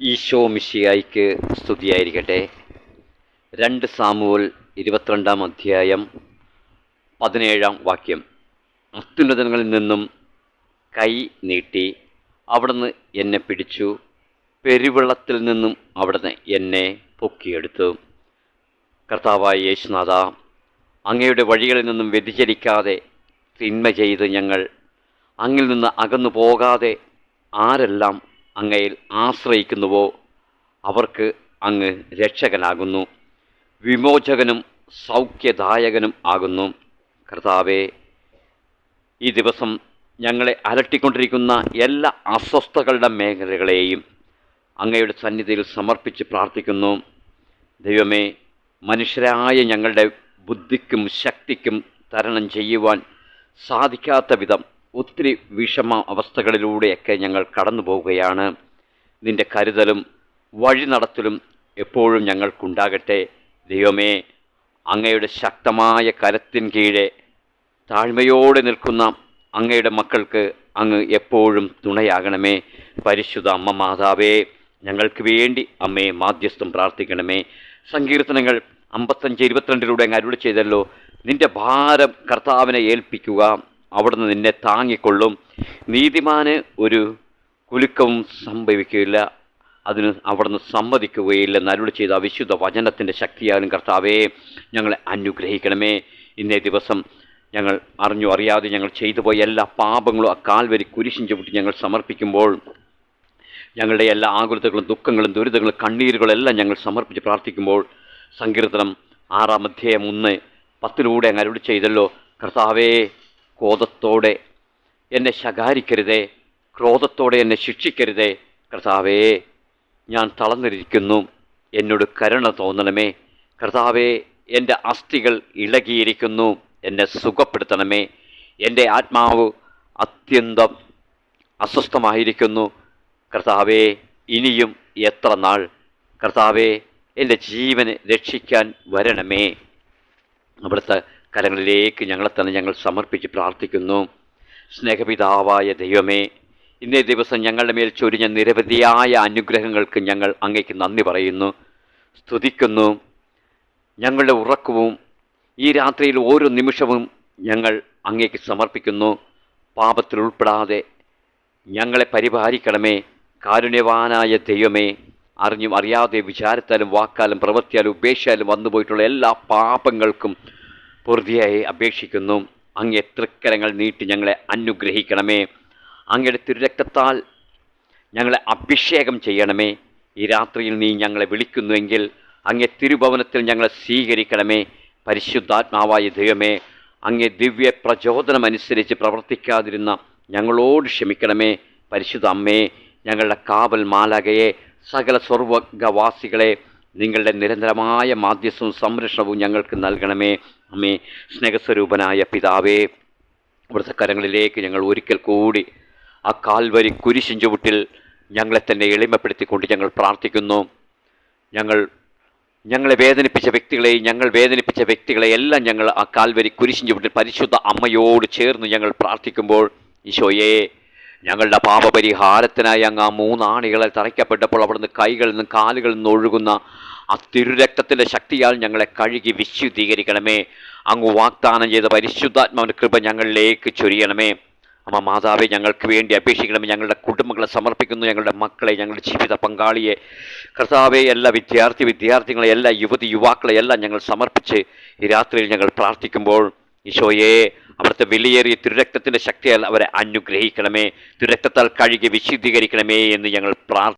ഈശോ മിഷിയായിക്ക് സ്തുതിയായിരിക്കട്ടെ. രണ്ട് സാമൂൽ ഇരുപത്തിരണ്ടാം അധ്യായം പതിനേഴാം വാക്യം. അത്യുന്നതങ്ങളിൽ നിന്നും കൈ നീട്ടി അവിടുന്ന് എന്നെ പിടിച്ചു. പെരുവെള്ളത്തിൽ നിന്നും അവിടുന്ന് എന്നെ പൊക്കിയെടുത്തു. കർത്താവായ യേശുനാഥ അങ്ങയുടെ വഴികളിൽ നിന്നും വ്യതിചരിക്കാതെ തിന്മ ചെയ്ത് ഞങ്ങൾ അങ്ങിൽ നിന്ന് അകന്നു പോകാതെ ആരെല്ലാം അങ്ങയിൽ ആശ്രയിക്കുന്നുവോ അവർക്ക് അങ്ങ് രക്ഷകനാകുന്നു. വിമോചകനും സൗഖ്യദായകനും ആകുന്നു. കർത്താവെ ഈ ദിവസം ഞങ്ങളെ അലട്ടിക്കൊണ്ടിരിക്കുന്ന എല്ലാ അസ്വസ്ഥകളുടെ മേഖലകളെയും അങ്ങയുടെ സന്നിധിയിൽ സമർപ്പിച്ച് പ്രാർത്ഥിക്കുന്നു. ദൈവമേ മനുഷ്യരായ ഞങ്ങളുടെ ബുദ്ധിക്കും ശക്തിക്കും തരണം ചെയ്യുവാൻ സാധിക്കാത്ത വിധം ഒത്തിരി വിഷമ അവസ്ഥകളിലൂടെയൊക്കെ ഞങ്ങൾ കടന്നു പോവുകയാണ്. നിന്റെ കരുതലും വഴി നടത്തലും എപ്പോഴും ഞങ്ങൾക്കുണ്ടാകട്ടെ. ദൈവമേ അങ്ങയുടെ ശക്തമായ കരത്തിൻ കീഴെ താഴ്മയോടെ നിൽക്കുന്ന അങ്ങയുടെ മക്കൾക്ക് അങ്ങ് എപ്പോഴും തുണയാകണമേ. പരിശുദ്ധ അമ്മ മാതാവേ ഞങ്ങൾക്ക് വേണ്ടി അമ്മയെ മാധ്യസ്ഥം പ്രാർത്ഥിക്കണമേ. സങ്കീർത്തനങ്ങൾ അമ്പത്തഞ്ച് ഇരുപത്തിരണ്ടിലൂടെ അങ്ങ് അരുളി ചെയ്തല്ലോ നിന്റെ ഭാരം കർത്താവിനെ ഏൽപ്പിക്കുക. അവിടുന്ന് നിന്നെ താങ്ങിക്കൊള്ളും. നീതിമാന് ഒരു കുലുക്കവും സംഭവിക്കുകയില്ല. അതിന് അവിടുന്ന് സമ്മതിക്കുകയില്ലെന്ന് അരുളി ചെയ്ത വിശുദ്ധ വചനത്തിന്റെ ശക്തിയാലും കർത്താവേ ഞങ്ങളെ അനുഗ്രഹിക്കണമേ. ഇന്നേ ദിവസം ഞങ്ങൾ അറിഞ്ഞു അറിയാതെ ഞങ്ങൾ ചെയ്തു പോയ എല്ലാ പാപങ്ങളും ആ കാൽവരി കുരിശിൻ ചവിട്ടി ഞങ്ങൾ സമർപ്പിക്കുമ്പോൾ ഞങ്ങളുടെ എല്ലാ ആകുലതകളും ദുഃഖങ്ങളും ദുരിതങ്ങളും കണ്ണീരുകളെല്ലാം ഞങ്ങൾ സമർപ്പിച്ച് പ്രാർത്ഥിക്കുമ്പോൾ സങ്കീർത്തനം ആറാം അധ്യായം ഒന്ന് പത്തിലൂടെ അങ്ങ് അരുളി ചെയ്തല്ലോ. കർത്താവേ ക്രോധത്തോടെ എന്നെ ശകാരിക്കരുതേ ക്രോധത്തോടെ എന്നെ ശിക്ഷിക്കരുതേ. കർത്താവേ ഞാൻ തളർന്നിരിക്കുന്നു. എന്നോട് കരുണ തോന്നണമേ. കർത്താവേ എന്റെ അസ്ഥികൾ ഇളകിയിരിക്കുന്നു. എന്നെ സുഖപ്പെടുത്തണമേ. എന്റെ ആത്മാവ് അത്യന്തം അസ്വസ്ഥമായിരിക്കുന്നു. കർത്താവേ ഇനിയും എത്ര നാൾ? കർത്താവേ എന്റെ ജീവനെ രക്ഷിക്കാൻ വരണമേ. അവിടുത്തെ കരങ്ങളിലേക്ക് ഞങ്ങളെ തന്നെ ഞങ്ങൾ സമർപ്പിച്ച് പ്രാർത്ഥിക്കുന്നു. സ്നേഹപിതാവായ ദൈവമേ ഇന്നേ ദിവസം ഞങ്ങളുടെ മേൽ ചൊരിഞ്ഞ നിരവധിയായ അനുഗ്രഹങ്ങൾക്ക് ഞങ്ങൾ അങ്ങേക്ക് നന്ദി പറയുന്നു. സ്തുതിക്കുന്നു. ഞങ്ങളുടെ ഉറക്കവും ഈ രാത്രിയിൽ ഓരോ നിമിഷവും ഞങ്ങൾ അങ്ങേക്ക് സമർപ്പിക്കുന്നു. പാപത്തിൽ ഉൾപ്പെടാതെ ഞങ്ങളെ പരിപാലിക്കണമേ. കാരുണ്യവാനായ ദൈവമേ അറിഞ്ഞും അറിയാതെ വിചാരത്താലും വാക്കാലും പ്രവർത്തിയാലും ഉപേക്ഷയാലും വന്നുപോയിട്ടുള്ള എല്ലാ പാപങ്ങൾക്കും പൊറുതിയായി അപേക്ഷിക്കുന്നു. അങ്ങേ തൃക്കരങ്ങൾ നീട്ടി ഞങ്ങളെ അനുഗ്രഹിക്കണമേ. അങ്ങയുടെ തിരുരക്തത്താൽ ഞങ്ങളെ അഭിഷേകം ചെയ്യണമേ. ഈ രാത്രിയിൽ നീ ഞങ്ങളെ വിളിക്കുന്നുവെങ്കിൽ അങ്ങേ തിരുഭവനത്തിൽ ഞങ്ങളെ സ്വീകരിക്കണമേ. പരിശുദ്ധാത്മാവായ ദൈവമേ അങ്ങേ ദിവ്യ പ്രചോദനമനുസരിച്ച് പ്രവർത്തിക്കാതിരുന്ന ഞങ്ങളോട് ക്ഷമിക്കണമേ. പരിശുദ്ധ അമ്മേ ഞങ്ങളുടെ കാവൽ മാലകയെ സകല സ്വർവഗവാസികളെ നിങ്ങളുടെ നിരന്തരമായ മാധ്യസ്ഥവും സംരക്ഷണവും ഞങ്ങൾക്ക് നൽകണമേ. അമ്മേ സ്നേഹസ്വരൂപനായ പിതാവേ ഇവിടുത്തെ കരങ്ങളിലേക്ക് ഞങ്ങൾ ഒരിക്കൽ കൂടി ആ കാൽവരി കുരിശിൻ ചുവട്ടിൽ ഞങ്ങളെ തന്നെ എളിമപ്പെടുത്തിക്കൊണ്ട് ഞങ്ങൾ പ്രാർത്ഥിക്കുന്നു. ഞങ്ങൾ ഞങ്ങളെ വേദനിപ്പിച്ച വ്യക്തികളെ ഞങ്ങൾ വേദനിപ്പിച്ച വ്യക്തികളെ എല്ലാം ഞങ്ങൾ ആ കാൽവരി കുരിശിൻ ചുവട്ടിൽ പരിശുദ്ധ അമ്മയോട് ചേർന്ന് ഞങ്ങൾ പ്രാർത്ഥിക്കുമ്പോൾ ഈശോയെ ഞങ്ങളുടെ പാപപരിഹാരത്തിനായി അങ്ങ് ആ മൂന്നാണികളെ തറയ്ക്കപ്പെട്ടപ്പോൾ അവിടുന്ന് കൈകളിൽ നിന്നും കാലുകളിൽ നിന്ന് ഒഴുകുന്ന ആ തിരുരക്തത്തിന്റെ ശക്തിയാൽ ഞങ്ങളെ കഴുകി വിശുദ്ധീകരിക്കണമേ. അങ്ങ് വാഗ്ദാനം ചെയ്ത പരിശുദ്ധാത്മാവിന്റെ കൃപ ഞങ്ങളിലേക്ക് ചൊരിയണമേ. അമ്മ മാതാവെ ഞങ്ങൾക്ക് വേണ്ടി അപേക്ഷിക്കണമേ. ഞങ്ങളുടെ കുടുംബങ്ങളെ സമർപ്പിക്കുന്നു. ഞങ്ങളുടെ മക്കളെ ഞങ്ങളുടെ ജീവിത പങ്കാളിയെ. കർത്താവെ എല്ലാ വിദ്യാർത്ഥി വിദ്യാർത്ഥികളെ എല്ലാ യുവതി യുവാക്കളെ എല്ലാം ഞങ്ങൾ സമർപ്പിച്ച് ഈ രാത്രിയിൽ ഞങ്ങൾ പ്രാർത്ഥിക്കുമ്പോൾ ഈശോയെ അവിടുത്തെ വിലയേറിയ തിരുരക്തത്തിന്റെ ശക്തിയാൽ അവരെ അനുഗ്രഹിക്കണമേ. തിരുരക്തത്താൽ കഴുകി വിശുദ്ധീകരിക്കണമേ എന്ന് ഞങ്ങൾ പ്രാർത്ഥി